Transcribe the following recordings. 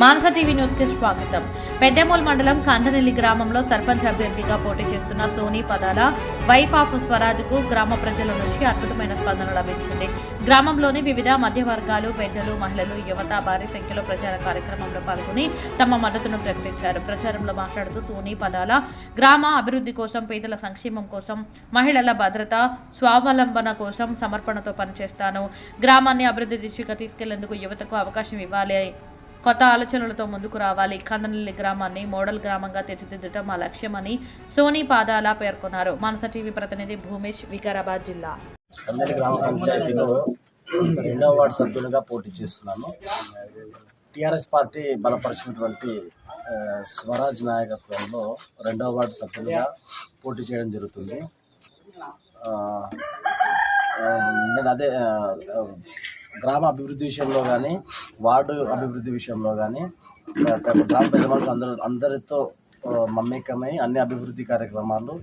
మానస TV న్యూస్కి స్వాగతం. పెద్దమూల్ మండలం కందనెల్లి గ్రామంలో సర్పంచ్ అభ్యర్థిగా పోటీ చేస్తున్న సోనీ పదాల వైఫ్ ఆఫ్ స్వరాజ్కు గ్రామ ప్రజల నుంచి అద్భుతమైన స్పందన లభించింది. గ్రామంలోని వివిధ మధ్యవర్గాలు పెద్దలు మహిళలు యువత భారీ సంఖ్యలో ప్రచార కార్యక్రమంలో పాల్గొని తమ మద్దతును ప్రకటించారు. ప్రచారంలో మాట్లాడుతూ సోనీ పదాల గ్రామ అభివృద్ధి కోసం పేదల సంక్షేమం కోసం మహిళల భద్రత స్వావలంబన కోసం సమర్పణతో పనిచేస్తాను. గ్రామాన్ని అభివృద్ధి దిశగా తీసుకెళ్ళేందుకు యువతకు అవకాశం ఇవ్వాలి. కొత్త ఆలోచనలతో ముందుకు రావాలి. కందనల్లి గ్రామాన్ని మోడల్ గ్రామంగా తీర్చిదిద్దటం మా లక్ష్యమని సోనీ పాదాల పేర్కొన్నారు. మనస టీవీ ప్రతినిధి భూమేష్ వికారాబాద్ జిల్లా. గ్రామ పంచాయతీలో రెండవ వార్డు సభ్యులుగా పోటీ చేస్తున్నాను టిఆర్ఎస్ పార్టీ బలపరిచినటువంటి స్వరాజ్ నాయకత్వంలో రెండవ వార్డు సభ్యులుగా పోటీ చేయడం జరుగుతుంది. నేను అదే గ్రామ అభివృద్ధి విషయంలో కానీ వార్డు అభివృద్ధి విషయంలో కానీ గ్రామ పెద్దవాళ్ళు అందరూ అందరితో మమేకమై అన్ని అభివృద్ధి కార్యక్రమాలు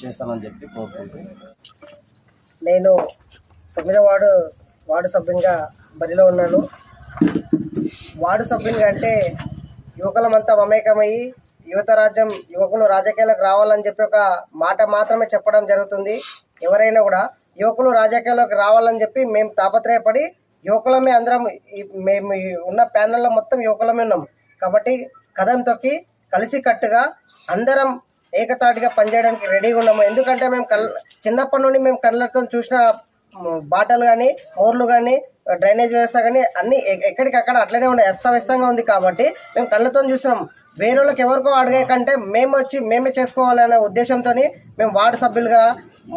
చేస్తానని చెప్పి కోరుకుంటూ నేను తొమ్మిదో వార్డు వార్డు సభ్యునిగా బరిలో ఉన్నాను. వార్డు సభ్యునిగా అంటే యువకులమంతా మమేకమయ్యి యువత రాజ్యం యువకులు రాజకీయాలకు రావాలని చెప్పి ఒక మాట మాత్రమే చెప్పడం జరుగుతుంది. ఎవరైనా కూడా యువకులు రాజకీయాల్లోకి రావాలని చెప్పి మేము తాపత్రయపడి యువకులమే అందరం మేము ఉన్న ప్యానల్లో మొత్తం యువకులమే ఉన్నాం. కాబట్టి కథం తొక్కి కలిసి కట్టుగా అందరం ఏకతాటిగా పనిచేయడానికి రెడీగా ఉన్నాము. ఎందుకంటే మేము కళ్ళ చిన్నప్పటి నుండి మేము కళ్ళతో చూసిన బాటలు కానీ ఓర్లు కానీ డ్రైనేజ్ వ్యవస్థ కానీ అన్నీ ఎక్కడికక్కడ అట్లనే ఉన్నాయి. అస్తవ్యస్తంగా ఉంది కాబట్టి మేము కళ్ళతో చూసినాం. వేరే వాళ్ళకి ఎవరికో అడిగే కంటే మేము వచ్చి మేమే చేసుకోవాలనే ఉద్దేశంతో మేము వార్డు సభ్యులుగా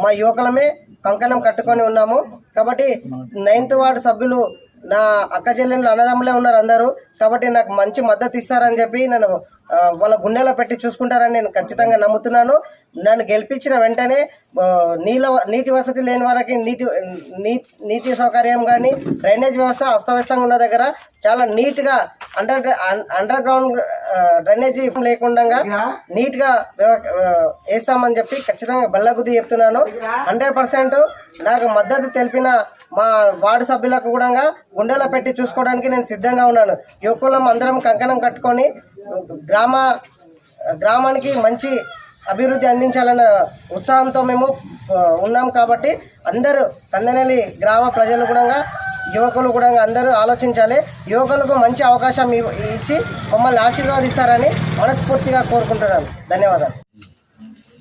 మా యువకులమే కంకణం కట్టుకొని ఉన్నాము. కాబట్టి నైన్త్ వార్డు సభ్యులు నా అక్క చెల్లెళ్ళు అన్నదమ్ములే ఉన్నారు అందరూ. కాబట్టి నాకు మంచి మద్దతు ఇస్తారని చెప్పి నేను వాళ్ళ గుండెలో పెట్టి చూసుకుంటారని నేను ఖచ్చితంగా నమ్ముతున్నాను. నన్ను గెలిపించిన వెంటనే నీళ్ళ నీటి వసతి లేని వారికి నీటి నీ నీటి సౌకర్యం కానీ డ్రైనేజ్ వ్యవస్థ అస్తవ్యస్తంగా ఉన్న దగ్గర చాలా నీట్గా అండర్ అండర్ గ్రౌండ్ డ్రైనేజీ లేకుండా నీట్గా వ్యవ- ఆ, వేస్తామని చెప్పి ఖచ్చితంగా బల్లగుద్ది చెప్తున్నాను. హండ్రెడ్ పర్సెంట్ నాకు మద్దతు తెలిపిన మా వార్డు సభ్యులకు కూడా గుండెలో పెట్టి చూసుకోవడానికి నేను సిద్ధంగా ఉన్నాను. యువకులం అందరం కంకణం కట్టుకొని గ్రామ గ్రామానికి మంచి అభివృద్ధి అందించాలన్న ఉత్సాహంతో మేము ఆ, ఉన్నాం కాబట్టి అందరూ కందనెల్లి గ్రామ ప్రజలు కూడా యువకులు కూడా అందరూ ఆలోచించాలి. యువకులకు మంచి అవకాశం ఇచ్చి మమ్మల్ని ఆశీర్వాదిస్తారని మనస్ఫూర్తిగా కోరుకుంటున్నాను. ధన్యవాదాలు.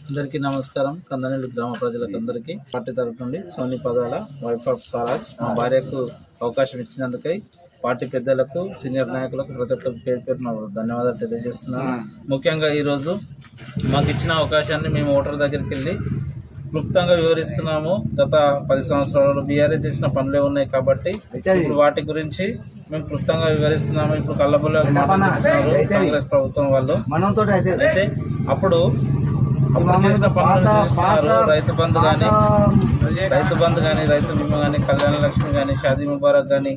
అందరికీ నమస్కారం. కందనెల్లి గ్రామ ప్రజలకు అందరికీ పార్టీ తరఫు నుండి సోని పదాల వైఫ్ ఆఫ్ స్వరాజ్ మా భార్యకు అవకాశం ఇచ్చినందుకై పార్టీ పెద్దలకు సీనియర్ నాయకులకు ప్రతి ఒక్కరికి పేరు పేరున ధన్యవాదాలు తెలియజేస్తున్నాను. ముఖ్యంగా ఈరోజు మాకు ఇచ్చిన అవకాశాన్ని మేము ఓటర్ దగ్గరికి వెళ్ళి క్లుప్తంగా వివరిస్తున్నాము. గత పది సంవత్సరాలలో బీఆర్ఏ చేసిన పనులే ఉన్నాయి కాబట్టి ఇప్పుడు వాటి గురించి మేము క్లుప్తంగా వివరిస్తున్నాము. ఇప్పుడు కళ్ళబుల్ల కాంగ్రెస్ ప్రభుత్వం వాళ్ళు. అయితే అప్పుడు అప్పుడు చేసిన పనులను చేస్తున్నారు. రైతు బంధు కానీ రైతు బంధు కానీ రైతు బీమా కానీ కళ్యాణ లక్ష్మి కానీ షాదీ ముబారక్ కానీ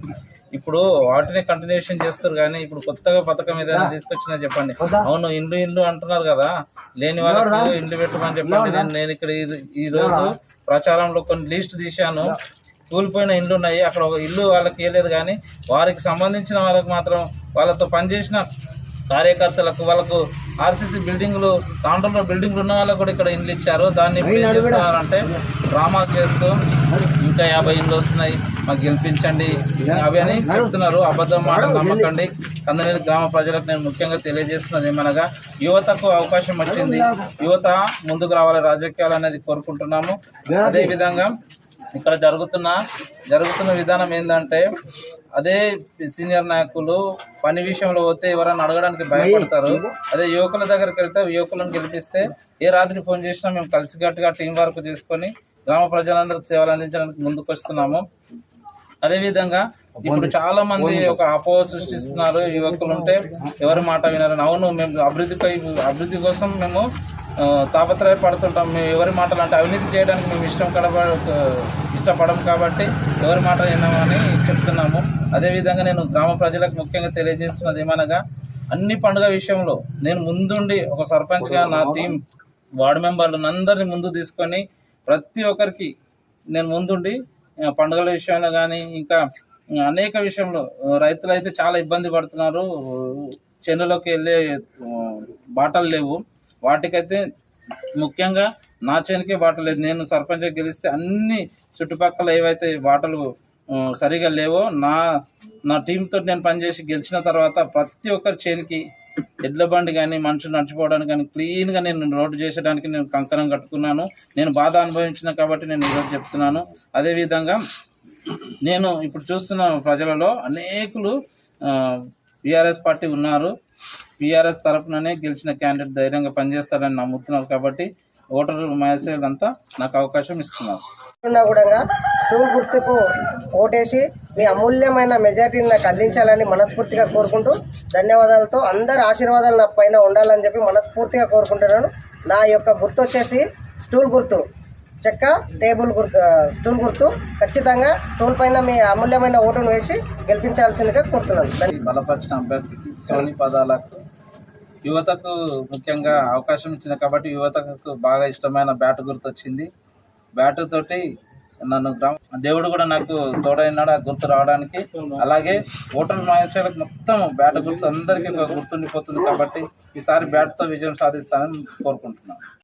ఇప్పుడు వాటిని కంటిన్యూషన్ చేస్తారు. కానీ ఇప్పుడు కొత్తగా పథకం ఏదైనా తీసుకొచ్చినా చెప్పండి. అవును ఇండ్లు ఇండ్లు అంటున్నారు కదా. లేని వాళ్ళకి ఇండ్లు పెట్టమని చెప్పండి. నేను ఇక్కడ ఈ- రోజు ప్రచారంలో కొన్ని లిస్ట్ తీశాను. కూలిపోయిన ఇండ్లు ఉన్నాయి అక్కడ ఒక ఇల్లు వాళ్ళకి ఇవ్వలేదు కానీ వారికి సంబంధించిన వాళ్ళకి మాత్రం వాళ్ళతో పనిచేసిన కార్యకర్తలకు వాళ్ళకు ఆర్సీసీ బిల్డింగ్లు తాండ్రంలో బిల్డింగ్లు ఉన్న వాళ్ళకు కూడా ఇక్కడ ఇండ్లు ఇచ్చారు. దాన్ని చేస్తున్నారంటే డ్రామాలు చేస్తూ ఇంకా యాభై ఇండ్లు వస్తున్నాయి. మాకు గెలిపించండి. అవి అని చెప్తున్నారు. అబద్ధం మాట నమ్మకండి. కందనేరు గ్రామ ప్రజలకు నేను ముఖ్యంగా తెలియజేస్తున్నది ఏమనగా యువతకు అవకాశం వచ్చింది. యువత ముందుకు రావాలి రాజకీయాలు అనేది కోరుకుంటున్నాము. అదే విధంగా ఇక్కడ జరుగుతున్న జరుగుతున్న విధానం ఏంటంటే అదే సీనియర్ నాయకులు పని విషయంలో పోతే ఎవరైనా అడగడానికి భయపడతారు. అదే యువకుల దగ్గరికి వెళ్తే యువకులను గెలిపిస్తే ఏ రాత్రి ఫోన్ చేసినా మేము కలిసికట్టుగా టీం వర్క్ చేసుకొని గ్రామ ప్రజలందరికీ సేవలు అందించడానికి ముందుకు వస్తున్నాము అదేవిధంగా ఇప్పుడు చాలా మంది ఒక అపోహ సృష్టిస్తున్నారు. యువకులు ఉంటే ఎవరి మాట వినరని అవును మేము అభివృద్ధిపై అభివృద్ధి కోసం మేము ఆ, తాపత్రయపడుతుంటాం. మేము ఎవరి మాటలు అంటే అవినీతి చేయడానికి మేము ఇష్టం కడబ ఇష్టపడం కాబట్టి ఎవరి మాట విన్నామని చెప్తున్నాము. అదేవిధంగా నేను గ్రామ ప్రజలకు ముఖ్యంగా తెలియజేస్తున్నది ఏమనగా అన్ని పండుగ విషయంలో నేను ముందుండి ఒక సర్పంచ్గా నా టీం వార్డు మెంబర్లను అందరినీ ముందు తీసుకొని ప్రతి ఒక్కరికి నేను ముందుండి పండుగల విషయంలో కానీ ఇంకా అనేక విషయంలో రైతులు అయితే చాలా ఇబ్బంది పడుతున్నారు. చేనులోకి వెళ్ళే బాటలు లేవు. వాటికైతే ముఖ్యంగా నా చేనుకే బాట లేదు. నేను సర్పంచ్ గెలిస్తే అన్ని చుట్టుపక్కల ఏవైతే బాటలు సరిగా లేవో నా నా టీంతో నేను పనిచేసి గెలిచిన తర్వాత ప్రతి ఒక్కరి చేనికి ఎడ్ల బండి కానీ మనుషులు నడిచిపోవడానికి కానీ క్లీన్గా నేను రోడ్డు చేసేయడానికి నేను కంకణం కట్టుకున్నాను. నేను బాధ అనుభవించిన కాబట్టి నేను ఈరోజు చెప్తున్నాను. అదేవిధంగా నేను ఇప్పుడు చూస్తున్న ప్రజలలో అనేకులు బీఆర్ఎస్ పార్టీ ఉన్నారు. బీఆర్ఎస్ తరఫుననే గెలిచిన క్యాండిడేట్ ధైర్యంగా పనిచేస్తారని నమ్ముతున్నారు కాబట్టి ఓటర్లు మహేశ్వరులు అంతా నాకు అవకాశం ఇస్తున్నారు. ఉన్నా కూడా స్టూల్ గుర్తుకు ఓటేసి మీ అమూల్యమైన మెజార్టీని నాకు అందించాలని మనస్ఫూర్తిగా కోరుకుంటూ ధన్యవాదాలతో అందరి ఆశీర్వాదాలు నా పైన ఉండాలని చెప్పి మనస్ఫూర్తిగా కోరుకుంటున్నాను. నా యొక్క గుర్తు వచ్చేసి స్టూల్ గుర్తు. చెక్క టేబుల్ గుర్తు స్టూల్ గుర్తు. ఖచ్చితంగా స్టూల్ పైన మీ అమూల్యమైన ఓటును వేసి గెలిపించాల్సిందిగా కోరుతున్నాను. బలపరిచిన అభ్యర్థికి సోని పదాలకు యువతకు ముఖ్యంగా అవకాశం ఇచ్చింది కాబట్టి యువతకు బాగా ఇష్టమైన బ్యాట్ గుర్తు వచ్చింది బ్యాట్ తోటి నన్ను గ్రామ దేవుడు కూడా నాకు తోడైనాడు ఆ గుర్తు రావడానికి. అలాగే ఓటర్ మహేశ్వరులకు మొత్తం బ్యాట్ గుర్తు అందరికీ గుర్తుండిపోతుంది కాబట్టి ఈసారి బ్యాట్తో విజయం సాధిస్తానని కోరుకుంటున్నాను.